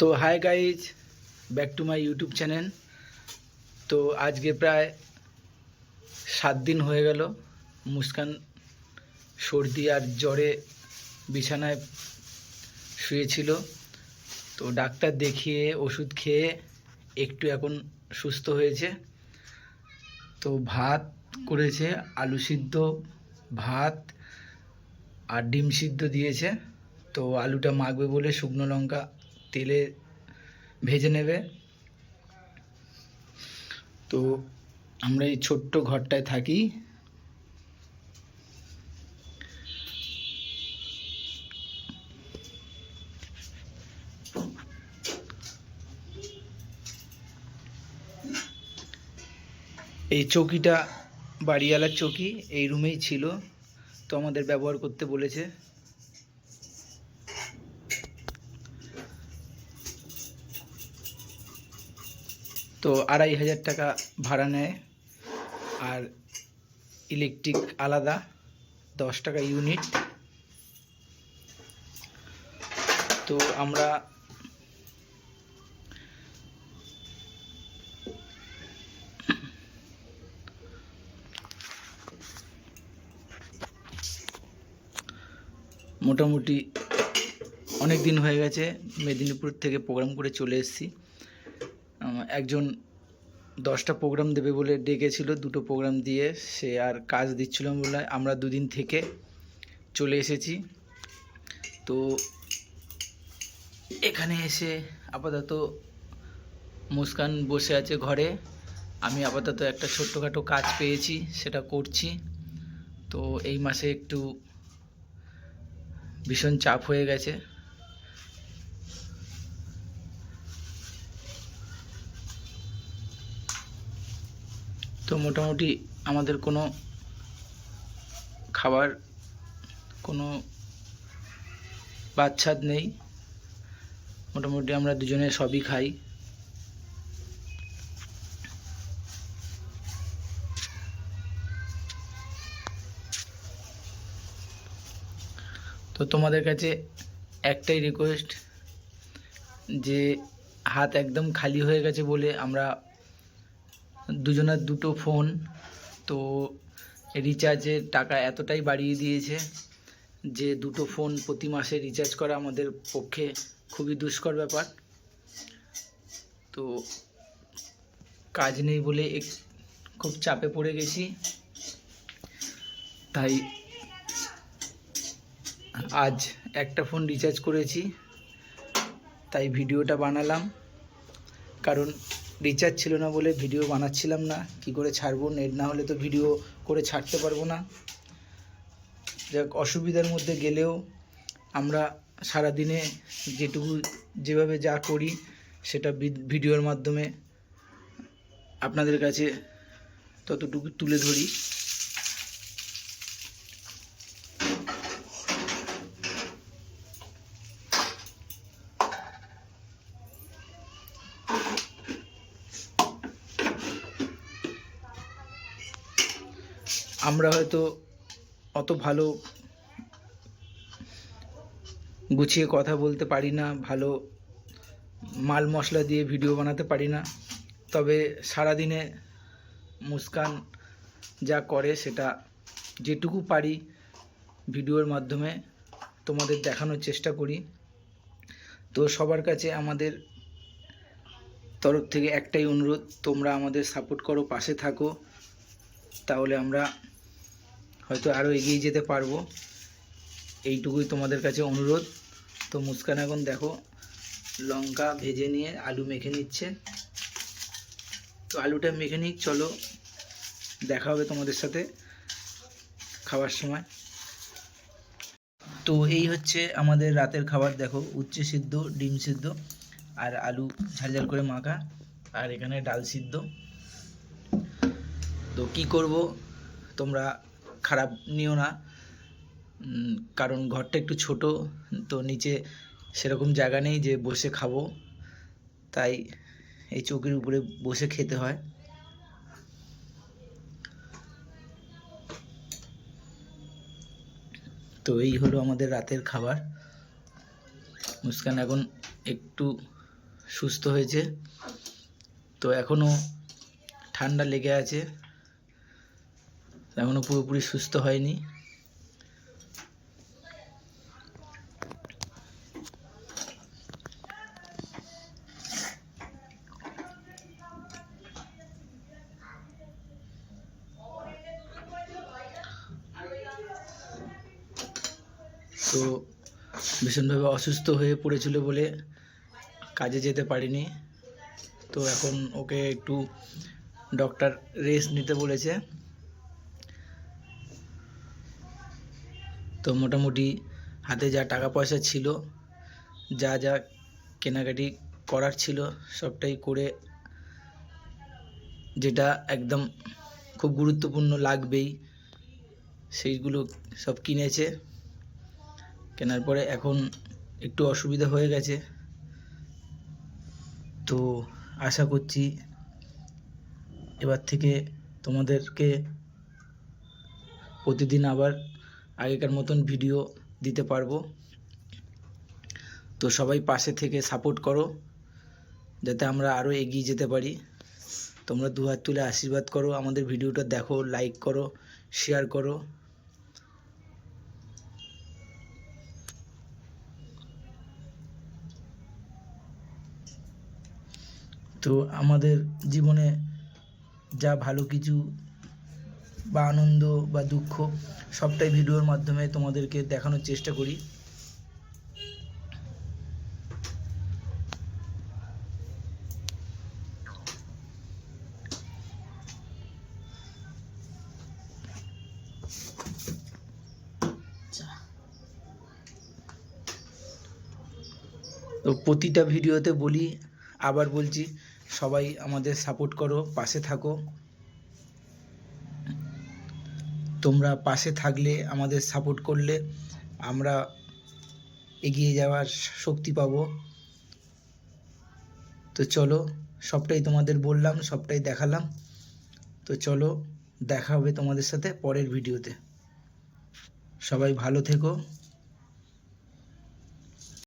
তো hi guys back to my YouTube channel তো আজকে প্রায় সাত দিন হয়ে গেল, মুস্কান সর্দি আর জ্বরে বিছানায় শুয়েছিল। তো ডাক্তার দেখিয়ে ওষুধ খেয়ে একটু এখন সুস্থ হয়েছে। তো ভাত করেছে, আলু সিদ্ধ, ভাত আর ডিম সিদ্ধ দিয়েছে। তো আলুটা মাখবে বলে শুকনো লঙ্কা তেলে ভেজে নেবে। তো আমরা এই ছোট্ট ঘরটায় থাকি। এই চৌকিটা বাড়িওয়ালার চৌকি, এই রুমেই ছিল। তো আমাদের ব্যবহার করতে বলেছে। তো আড়াই হাজার টাকা ভাড়া নেয়। আর ইলেকট্রিক আলাদা, দশ টাকা ইউনিট তো আমরা মোটামুটি অনেক দিন হয়ে গেছে। মেদিনীপুর থেকে প্রোগ্রাম করে চলে এসেছি। একজন দশটা প্রোগ্রাম দেবে বলে ডেকেছিল, দুটো প্রোগ্রাম দিয়ে সে আর কাজ দিচ্ছিল বলে আমরা দুদিন থেকে চলে এসেছি। তো এখানে এসে আপাতত মুস্কান বসে আছে ঘরে। আমি আপাতত একটা ছোট্টখাটো কাজ পেয়েছি, সেটা করছি। তো এই মাসে একটু ভীষণ চাপ হয়ে গেছে। তো মোটামুটি আমাদের কোনো খাবার, কোনো বাচ্চাদ নেই। মোটামুটি আমরা দুজনে সবই খাই। তো তোমাদের কাছে একটাই রিকোয়েস্ট যে হাত একদম খালি হয়ে গেছে বলে আমরা দুজনের দুটো ফোন, তো রিচার্জের টাকা এতটাই বাড়িয়ে দিয়েছে যে দুটো ফোন প্রতি মাসে রিচার্জ করা আমাদের পক্ষে খুবই দুষ্কর ব্যাপার। তো কাজ নেই বলে এক- খুব চাপে পড়ে গেছি। তাই আজ একটা ফোন রিচার্জ করেছি, তাই ভিডিওটা বানালাম। কারণ রিচার্জ ছিল না বলে ভিডিও বানাচ্ছিলাম না। কি করে ছাড়বো? নেট না হলে তো ভিডিও করে ছাড়তে পারব না। যাক, অসুবিধার মধ্যে গেলেও আমরা সারাদিনে যেটুকু, যেভাবে যা করি, সেটা ভিডিওর মাধ্যমে আপনাদের কাছে ততটুকু তুলে ধরি। আমরা হয়তো অত ভালো গুছিয়ে কথা বলতে পারি না, ভালো মাল মশলা দিয়ে ভিডিও বানাতে পারি না। তবে সারাদিনে মুস্কান যা করে সেটা যেটুকু পারি ভিডিওর মাধ্যমে তোমাদের দেখানোর চেষ্টা করি। তো সবার কাছে আমাদের তরফ থেকে একটাই অনুরোধ, তোমরা আমাদের সাপোর্ট করো, পাশে থাকো। তাহলে আমরা হয়তো আরও এগিয়ে যেতে পারব। এইটুকুই তোমাদের কাছে অনুরোধ। তো মুস্কান, এখন দেখো, লঙ্কা ভেজে নিয়ে আলু মেখে নিচ্ছে। তো আলুটা মেখে নিই চলো, দেখা হবে তোমাদের সাথে খাবার সময়। তো এই হচ্ছে আমাদের রাতের খাবার, দেখো, উচ্ছে সিদ্ধ, ডিম সিদ্ধ, আর আলু ঝাল ঝাল করে মাখা, আর এখানে ডাল সিদ্ধ। তো কি করব তোমরা খারাপ নিও না। কারণ ঘরটা একটু ছোট, তো নিচে সেরকম জায়গা নেই যে বসে খাব। তাই এই চৌকির উপরে বসে খেতে হয়। তো এই হলো আমাদের রাতের খাবার। মুস্কান এখন একটু সুস্থ হয়েছে। তো এখনও ঠান্ডা লেগে আছে। এখনও পুরোপুরি সুস্থ হয়নি। তো ভীষণভাবে অসুস্থ হয়ে পড়েছিল বলে কাজে যেতে পারিনি। তো এখন ওকে একটু ডক্টর রেস্ট নিতে বলেছে। তো মোটামুটি হাতে যা টাকা পয়সা ছিল, যা যা কেনাকাটি করার ছিল, সবটাই করে যেটা একদম খুব গুরুত্বপূর্ণ লাগবেই, সেইগুলো সব কিনেছে। কেনার পরে এখন একটু অসুবিধা হয়ে গেছে। তো আশা করছি এবার থেকে তোমাদেরকে প্রতিদিন আবার আগেকার মতন ভিডিও দিতে পারব। তো সবাই পাশে থেকে সাপোর্ট করো, যাতে আমরা আরও এগিয়ে যেতে পারি। তোমরা দু হাত তুলে আশীর্বাদ করো, আমাদের ভিডিওটা দেখো লাইক করো শেয়ার করো। তো আমাদের জীবনে যা ভালো কিছু বা আনন্দ বা দুঃখ, সবটাই ভিডিওর মাধ্যমে তোমাদেরকে দেখানোর চেষ্টা করি। তো প্রতিটা ভিডিওতে বলি, আবার বলছি, সবাই আমাদের সাপোর্ট করো, পাশে থাকো। তোমরা পাশে থাকলে, আমাদের সাপোর্ট করলে, আমরা এগিয়ে যাওয়ার শক্তি পাব। তো চলো, সবটাই তোমাদের বললাম, সবটাই দেখালাম। তো চলো, দেখা হবে তোমাদের সাথে পরের ভিডিওতে সবাই ভালো থেকো।